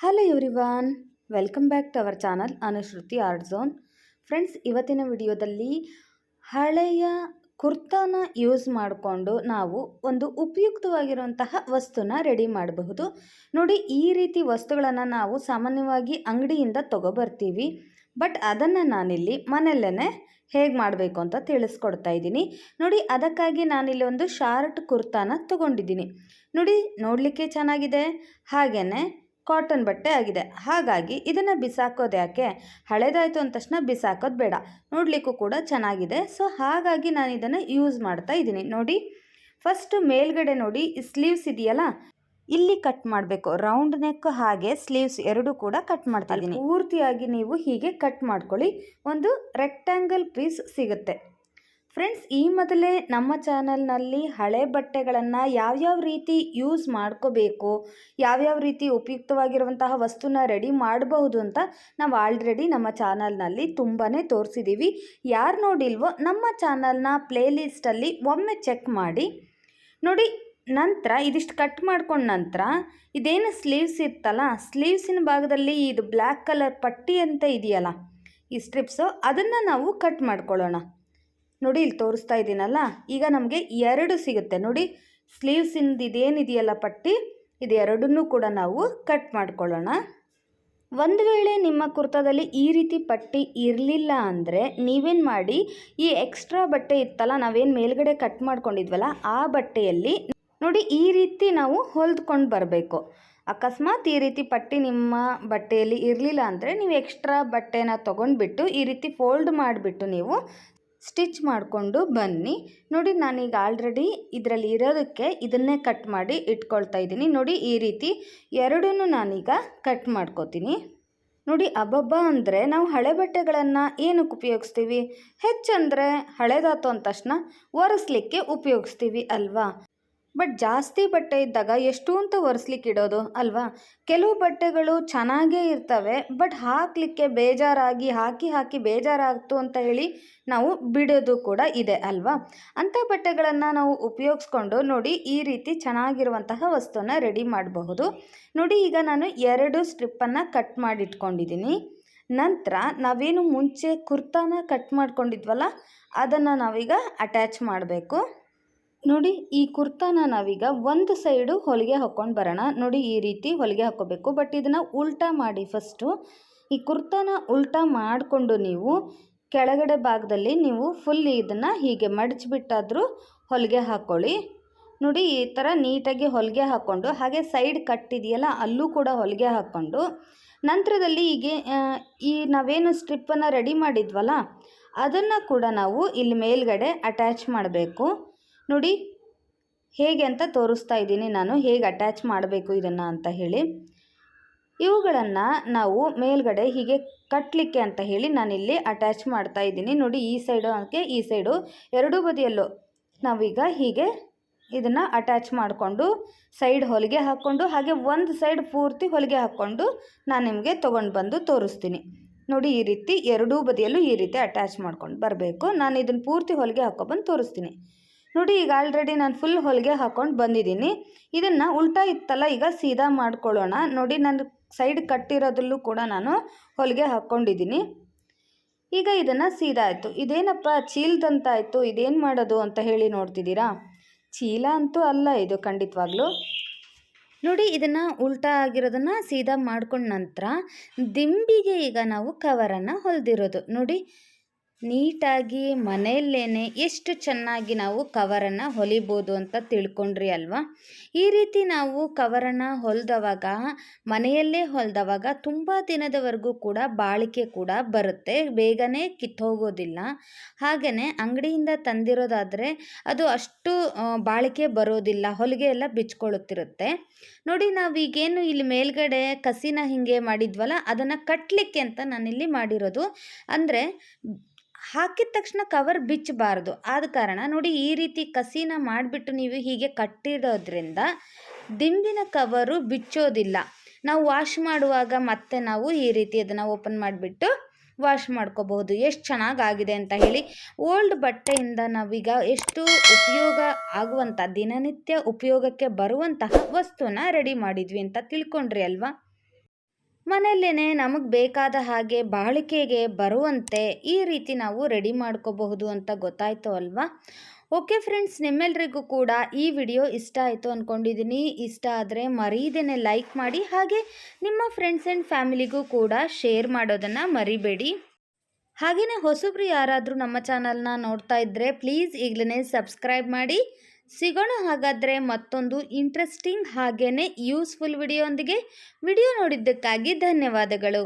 Hello everyone welcome back to our channel Anushruti art zone friends ಇವತ್ತಿನ ವಿಡಿಯೋದಲ್ಲಿ ಹಳೆಯ ಕುರ್ತಾನ use ಮಾಡಿಕೊಂಡು ನಾವು ಒಂದು ಉಪಯುಕ್ತವಾಗಿರುವಂತಹ ವಸ್ತುನ ರೆಡಿ ಮಾಡಬಹುದು. ನೋಡಿ, ಈ ರೀತಿ ವಸ್ತುಗಳನ್ನು ನಾವು ಸಾಮಾನ್ಯವಾಗಿ ಅಂಗಡಿಯಿಂದ ತೊಗೊಬರ್ತೀವಿ. ಬಟ್ ಅದನ್ನು ನಾನಿಲ್ಲಿ ಮನೆಯಲ್ಲೇ ಹೇಗೆ ಮಾಡಬೇಕು ಅಂತ ತಿಳಿಸ್ಕೊಡ್ತಾ ಇದ್ದೀನಿ. ನೋಡಿ, ಅದಕ್ಕಾಗಿ ನಾನಿಲ್ಲಿ ಒಂದು ಶಾರ್ಟ್ ಕುರ್ತಾನ ತೊಗೊಂಡಿದ್ದೀನಿ. ನೋಡಿ, ನೋಡಲಿಕ್ಕೆ ಚೆನ್ನಾಗಿದೆ. ಹಾಗೆಯೇ ಕಾಟನ್ ಬಟ್ಟೆ ಆಗಿದೆ. ಹಾಗಾಗಿ ಇದನ್ನು ಬಿಸಾಕೋದು ಯಾಕೆ? ಹಳೇದಾಯಿತು ಅಂದ ತಕ್ಷಣ ಬಿಸಾಕೋದು ಬೇಡ. ನೋಡಲಿಕ್ಕೂ ಕೂಡ ಚೆನ್ನಾಗಿದೆ. ಸೊ ಹಾಗಾಗಿ ನಾನು ಇದನ್ನು ಯೂಸ್ ಮಾಡ್ತಾ ಇದ್ದೀನಿ. ನೋಡಿ ಫಸ್ಟ್ ಮೇಲ್ಗಡೆ ನೋಡಿ ಸ್ಲೀವ್ಸ್ ಇದೆಯಲ್ಲ? ಇಲ್ಲಿ ಕಟ್ ಮಾಡಬೇಕು. ರೌಂಡ್ ನೆಕ್ ಹಾಗೆ ಸ್ಲೀವ್ಸ್ ಎರಡು ಕೂಡ ಕಟ್ ಮಾಡ್ತಾ ಇದ್ದೀನಿ. ಪೂರ್ತಿಯಾಗಿ ನೀವು ಹೀಗೆ ಕಟ್ ಮಾಡ್ಕೊಳ್ಳಿ. ಒಂದು ರೆಕ್ಟ್ಯಾಂಗಲ್ ಪೀಸ್ ಸಿಗುತ್ತೆ. ಫ್ರೆಂಡ್ಸ್ ಈ ಮೊದಲೇ ನಮ್ಮ ಚಾನಲ್ನಲ್ಲಿ ಹಳೆ ಬಟ್ಟೆಗಳನ್ನು ಯಾವ್ಯಾವ ರೀತಿ ಯೂಸ್ ಮಾಡ್ಕೋಬೇಕು, ಯಾವ್ಯಾವ ರೀತಿ ಉಪಯುಕ್ತವಾಗಿರುವಂತಹ ವಸ್ತುನ ರೆಡಿ ಮಾಡಬಹುದು ಅಂತ ನಾವು ಆಲ್ರೆಡಿ ನಮ್ಮ ಚಾನಲ್ನಲ್ಲಿ ತುಂಬಾ ತೋರಿಸಿದ್ದೀವಿ ಯಾರು ನೋಡಿಲ್ವೋ ನಮ್ಮ ಚಾನಲ್ನ ಪ್ಲೇಲಿಸ್ಟಲ್ಲಿ ಒಮ್ಮೆ ಚೆಕ್ ಮಾಡಿ. ನೋಡಿ, ನಂತರ ಇದಿಷ್ಟು ಕಟ್ ಮಾಡ್ಕೊಂಡ ನಂತರ ಇದೇನು ಸ್ಲೀವ್ಸ್ ಇತ್ತಲ್ಲ ಸ್ಲೀವ್ಸಿನ ಭಾಗದಲ್ಲಿ ಇದು ಬ್ಲ್ಯಾಕ್ ಕಲರ್ ಪಟ್ಟಿ ಅಂತ ಇದೆಯಲ್ಲ, ಈ ಸ್ಟ್ರಿಪ್ಸು ಅದನ್ನು ನಾವು ಕಟ್ ಮಾಡ್ಕೊಳ್ಳೋಣ. ನೋಡಿ ಇಲ್ಲಿ ತೋರಿಸ್ತಾ ಇದ್ದೀನಲ್ಲ? ಈಗ ನಮಗೆ ಎರಡು ಸಿಗುತ್ತೆ. ನೋಡಿ ಸ್ಲೀವ್ಸಿಂದ ಇದೇನಿದೆಯಲ್ಲ ಪಟ್ಟಿ? ಇದು ಎರಡನ್ನೂ ಕೂಡ ನಾವು ಕಟ್ ಮಾಡ್ಕೊಳ್ಳೋಣ. ಒಂದು ವೇಳೆ ನಿಮ್ಮ ಕುರ್ತಾದಲ್ಲಿ ಈ ರೀತಿ ಪಟ್ಟಿ ಇರಲಿಲ್ಲ ಅಂದರೆ ನೀವೇನು ಮಾಡಿ, ಈ ಎಕ್ಸ್ಟ್ರಾ ಬಟ್ಟೆ ಇತ್ತಲ್ಲ, ನಾವೇನು ಮೇಲ್ಗಡೆ ಕಟ್ ಮಾಡ್ಕೊಂಡಿದ್ವಲ್ಲ, ಆ ಬಟ್ಟೆಯಲ್ಲಿ ನೋಡಿ ಈ ರೀತಿ ನಾವು ಹೊಲ್ದ್ಕೊಂಡು ಬರಬೇಕು. ಅಕಸ್ಮಾತ್ ಈ ರೀತಿ ಪಟ್ಟಿ ನಿಮ್ಮ ಬಟ್ಟೆಯಲ್ಲಿ ಇರಲಿಲ್ಲ ಅಂದರೆ ನೀವು ಎಕ್ಸ್ಟ್ರಾ ಬಟ್ಟೆನ ತೊಗೊಂಡ್ಬಿಟ್ಟು ಈ ರೀತಿ ಫೋಲ್ಡ್ ಮಾಡಿಬಿಟ್ಟು ನೀವು ಸ್ಟಿಚ್ ಮಾಡಿಕೊಂಡು ಬನ್ನಿ. ನೋಡಿ, ನಾನೀಗ ಆಲ್ರೆಡಿ ಇದರಲ್ಲಿ ಇರೋದಕ್ಕೆ ಇದನ್ನೇ ಕಟ್ ಮಾಡಿ ಇಟ್ಕೊಳ್ತಾ ಇದ್ದೀನಿ. ನೋಡಿ, ಈ ರೀತಿ ಎರಡೂ ನಾನೀಗ ಕಟ್ ಮಾಡ್ಕೋತೀನಿ. ನೋಡಿ, ಅಬ್ಬಬ್ಬ ಅಂದರೆ ನಾವು ಹಳೆ ಬಟ್ಟೆಗಳನ್ನು ಏನಕ್ಕೆ ಉಪಯೋಗಿಸ್ತೀವಿ? ಹೆಚ್ಚಂದರೆ ಹಳೆದಾತು ಅಂದ ತಕ್ಷಣ ಒರೆಸ್ಲಿಕ್ಕೆ ಉಪಯೋಗಿಸ್ತೀವಿ ಅಲ್ವಾ? ಬಟ್ ಜಾಸ್ತಿ ಬಟ್ಟೆ ಇದ್ದಾಗ ಎಷ್ಟು ಅಂತ ಒರೆಸ್ಲಿಕ್ಕೆ ಇಡೋದು ಅಲ್ವಾ? ಕೆಲವು ಬಟ್ಟೆಗಳು ಚೆನ್ನಾಗೇ ಇರ್ತವೆ, ಬಟ್ ಹಾಕಲಿಕ್ಕೆ ಬೇಜಾರಾಗಿ, ಹಾಕಿ ಹಾಕಿ ಬೇಜಾರಾಗ್ತು ಅಂತ ಹೇಳಿ ನಾವು ಬಿಡೋದು ಕೂಡ ಇದೆ ಅಲ್ವಾ? ಅಂಥ ಬಟ್ಟೆಗಳನ್ನು ನಾವು ಉಪಯೋಗಿಸ್ಕೊಂಡು ನೋಡಿ ಈ ರೀತಿ ಚೆನ್ನಾಗಿರುವಂತಹ ವಸ್ತುವನ್ನು ರೆಡಿ ಮಾಡಬಹುದು. ನೋಡಿ ಈಗ ನಾನು ಎರಡು ಸ್ಟ್ರಿಪ್ಪನ್ನು ಕಟ್ ಮಾಡಿಟ್ಕೊಂಡಿದ್ದೀನಿ. ನಂತರ ನಾವೇನು ಮುಂಚೆ ಕುರ್ತಾನ ಕಟ್ ಮಾಡ್ಕೊಂಡಿದ್ವಲ್ಲ, ಅದನ್ನು ನಾವೀಗ ಅಟ್ಯಾಚ್ ಮಾಡಬೇಕು. ನೋಡಿ, ಈ ಕುರ್ತಾನ ನಾವೀಗ ಒಂದು ಸೈಡು ಹೊಲಿಗೆ ಹಾಕ್ಕೊಂಡು ಬರೋಣ. ನೋಡಿ, ಈ ರೀತಿ ಹೊಲಿಗೆ ಹಾಕ್ಕೋಬೇಕು. ಬಟ್ ಇದನ್ನು ಉಲ್ಟಾ ಮಾಡಿ ಫಸ್ಟು ಈ ಕುರ್ತಾನ ಉಲ್ಟಾ ಮಾಡಿಕೊಂಡು ನೀವು ಕೆಳಗಡೆ ಭಾಗದಲ್ಲಿ ನೀವು ಫುಲ್ ಇದನ್ನು ಹೀಗೆ ಮಡಚಿಬಿಟ್ಟಾದರೂ ಹೊಲಿಗೆ ಹಾಕ್ಕೊಳ್ಳಿ. ನೋಡಿ, ಈ ಥರ ನೀಟಾಗಿ ಹೊಲಿಗೆ ಹಾಕ್ಕೊಂಡು, ಹಾಗೆ ಸೈಡ್ ಕಟ್ ಇದೆಯಲ್ಲ, ಅಲ್ಲೂ ಕೂಡ ಹೊಲಿಗೆ ಹಾಕ್ಕೊಂಡು, ನಂತರದಲ್ಲಿ ಹೀಗೆ ಈ ನಾವೇನು ಸ್ಟ್ರಿಪ್ಪನ್ನು ರೆಡಿ ಮಾಡಿದ್ವಲ್ಲ, ಅದನ್ನು ಕೂಡ ನಾವು ಇಲ್ಲಿ ಮೇಲ್ಗಡೆ ಅಟ್ಯಾಚ್ ಮಾಡಬೇಕು. ನೋಡಿ, ಹೇಗೆ ಅಂತ ತೋರಿಸ್ತಾ ಇದ್ದೀನಿ. ನಾನು ಹೇಗೆ ಅಟ್ಯಾಚ್ ಮಾಡಬೇಕು ಇದನ್ನು ಅಂತ ಹೇಳಿ. ಇವುಗಳನ್ನು ನಾವು ಮೇಲ್ಗಡೆ ಹೀಗೆ ಕಟ್ಟಲಿಕ್ಕೆ ಅಂತ ಹೇಳಿ ನಾನಿಲ್ಲಿ ಅಟ್ಯಾಚ್ ಮಾಡ್ತಾ ಇದ್ದೀನಿ. ನೋಡಿ, ಈ ಸೈಡು ಅದಕ್ಕೆ ಈ ಸೈಡು ಎರಡೂ ಬದಿಯಲ್ಲೂ. ನಾವೀಗ ಹೀಗೆ ಇದನ್ನು ಅಟ್ಯಾಚ್ ಮಾಡಿಕೊಂಡು ಸೈಡ್ ಹೊಲಿಗೆ ಹಾಕ್ಕೊಂಡು, ಹಾಗೆ ಒಂದು ಸೈಡ್ ಪೂರ್ತಿ ಹೊಲಿಗೆ ಹಾಕ್ಕೊಂಡು ನಾನು ನಿಮಗೆ ತೊಗೊಂಡು ಬಂದು ತೋರಿಸ್ತೀನಿ. ನೋಡಿ, ಈ ರೀತಿ ಎರಡೂ ಬದಿಯಲ್ಲೂ ಈ ರೀತಿ ಅಟ್ಯಾಚ್ ಮಾಡ್ಕೊಂಡು ಬರಬೇಕು. ನಾನು ಇದನ್ನು ಪೂರ್ತಿ ಹೊಲಿಗೆ ಹಾಕ್ಕೊಬಂದು ತೋರಿಸ್ತೀನಿ. ನೋಡಿ, ಈಗ ಆಲ್ರೆಡಿ ನಾನು ಫುಲ್ ಹೊಲಿಗೆ ಹಾಕ್ಕೊಂಡು ಬಂದಿದ್ದೀನಿ. ಇದನ್ನು ಉಲ್ಟಾ ಇತ್ತಲ್ಲ, ಈಗ ಸೀದಾ ಮಾಡ್ಕೊಳ್ಳೋಣ. ನೋಡಿ, ನಾನು ಸೈಡ್ ಕಟ್ಟಿರೋದಲ್ಲೂ ಕೂಡ ನಾನು ಹೊಲಿಗೆ ಹಾಕ್ಕೊಂಡಿದ್ದೀನಿ ಈಗ ಇದನ್ನು ಸೀದಾ ಆಯಿತು. ಇದೇನಪ್ಪ, ಚೀಲದಂತಾಯಿತು, ಇದೇನು ಮಾಡೋದು ಅಂತ ಹೇಳಿ ನೋಡ್ತಿದ್ದೀರಾ? ಚೀಲ ಅಂತೂ ಅಲ್ಲ ಇದು ಖಂಡಿತವಾಗ್ಲೂ. ನೋಡಿ, ಇದನ್ನು ಉಲ್ಟಾ ಆಗಿರೋದನ್ನು ಸೀದಾ ಮಾಡ್ಕೊಂಡ ನಂತರ, ದಿಂಬಿಗೆ ಈಗ ನಾವು ಕವರನ್ನು ಹೊಲಿದಿರೋದು. ನೋಡಿ ನೀಟಾಗಿ ಮನೆಯಲ್ಲೇ ಎಷ್ಟು ಚೆನ್ನಾಗಿ ನಾವು ಕವರನ್ನು ಹೊಲಿಬೋದು ಅಂತ ತಿಳ್ಕೊಂಡ್ರಿ ಅಲ್ವಾ? ಈ ರೀತಿ ನಾವು ಕವರನ್ನು ಹೊಲಿದವಾಗ, ಮನೆಯಲ್ಲೇ ಹೊಲಿದವಾಗ ತುಂಬ ದಿನದವರೆಗೂ ಕೂಡ ಬಾಳಿಕೆ ಕೂಡ ಬರುತ್ತೆ. ಬೇಗನೆ ಕಿತ್ತೋಗೋದಿಲ್ಲ. ಹಾಗೆಯೇ ಅಂಗಡಿಯಿಂದ ತಂದಿರೋದಾದರೆ ಅದು ಅಷ್ಟು ಬಾಳಿಕೆ ಬರೋದಿಲ್ಲ. ಹೊಲಿಗೆ ಎಲ್ಲ ಬಿಚ್ಕೊಳ್ಳುತ್ತಿರುತ್ತೆ ನೋಡಿ ನಾವು ಈಗೇನು ಇಲ್ಲಿ ಮೇಲ್ಗಡೆ ಕಸಿನ ಹಿಂಗೆ ಮಾಡಿದ್ವಲ್ಲ, ಅದನ್ನು ಕಟ್ಟಲಿಕ್ಕೆ ಅಂತ ನಾನಿಲ್ಲಿ ಮಾಡಿರೋದು. ಅಂದರೆ ಹಾಕಿದ ತಕ್ಷಣ ಕವರ್ ಬಿಚ್ಚಬಾರ್ದು. ಆದ ಕಾರಣ ನೋಡಿ ಈ ರೀತಿ ಕಸಿನ ಮಾಡಿಬಿಟ್ಟು ನೀವು ಹೀಗೆ ಕಟ್ಟಿರೋದ್ರಿಂದ ದಿಂಬಿನ ಕವರು ಬಿಚ್ಚೋದಿಲ್ಲ. ನಾವು ವಾಶ್ ಮಾಡುವಾಗ ಮತ್ತೆ ನಾವು ಈ ರೀತಿ ಅದನ್ನು ಓಪನ್ ಮಾಡಿಬಿಟ್ಟು ವಾಶ್ ಮಾಡ್ಕೋಬಹುದು. ಎಷ್ಟು ಚೆನ್ನಾಗಾಗಿದೆ ಅಂತ ಹೇಳಿ ಓಲ್ಡ್ ಬಟ್ಟೆಯಿಂದ ನಾವೀಗ ಎಷ್ಟು ಉಪಯೋಗ ಆಗುವಂಥ ದಿನನಿತ್ಯ ಉಪಯೋಗಕ್ಕೆ ಬರುವಂತಹ ವಸ್ತುನ ರೆಡಿ ಮಾಡಿದ್ವಿ ಅಂತ ತಿಳ್ಕೊಂಡ್ರಿ ಅಲ್ವಾ? ಮನೆಯಲ್ಲೇ ನಮಗೆ ಬೇಕಾದ ಹಾಗೆ ಬಾಳಿಕೆಗೆ ಬರುವಂತೆ ಈ ರೀತಿ ನಾವು ರೆಡಿ ಮಾಡ್ಕೋಬಹುದು ಅಂತ ಗೊತ್ತಾಯಿತು ಅಲ್ವಾ? ಓಕೆ ಫ್ರೆಂಡ್ಸ್ ನಿಮ್ಮೆಲ್ಲರಿಗೂ ಕೂಡ ಈ ವಿಡಿಯೋ ಇಷ್ಟ ಆಯಿತು ಅಂದ್ಕೊಂಡಿದ್ದೀನಿ ಇಷ್ಟ ಆದರೆ ಮರೀದೇನೆ ಲೈಕ್ ಮಾಡಿ, ಹಾಗೆ ನಿಮ್ಮ ಫ್ರೆಂಡ್ಸ್ ಆ್ಯಂಡ್ ಫ್ಯಾಮಿಲಿಗೂ ಕೂಡ ಶೇರ್ ಮಾಡೋದನ್ನು ಮರಿಬೇಡಿ. ಹಾಗೆಯೇ ಹೊಸಬ್ರು ಯಾರಾದರೂ ನಮ್ಮ ಚಾನಲ್ನ ನೋಡ್ತಾ ಇದ್ದರೆ ಪ್ಲೀಸ್ ಈಗಲೇ ಸಬ್ಸ್ಕ್ರೈಬ್ ಮಾಡಿ. ಸಿಗೋಣ ಹಾಗಾದರೆ ಮತ್ತೊಂದು ಇಂಟ್ರೆಸ್ಟಿಂಗ್ ಹಾಗೆಯೇ ಯೂಸ್ಫುಲ್ ವಿಡಿಯೋ ಒಂದಿಗೆ ವಿಡಿಯೋ ನೋಡಿದ್ದಕ್ಕಾಗಿ ಧನ್ಯವಾದಗಳು.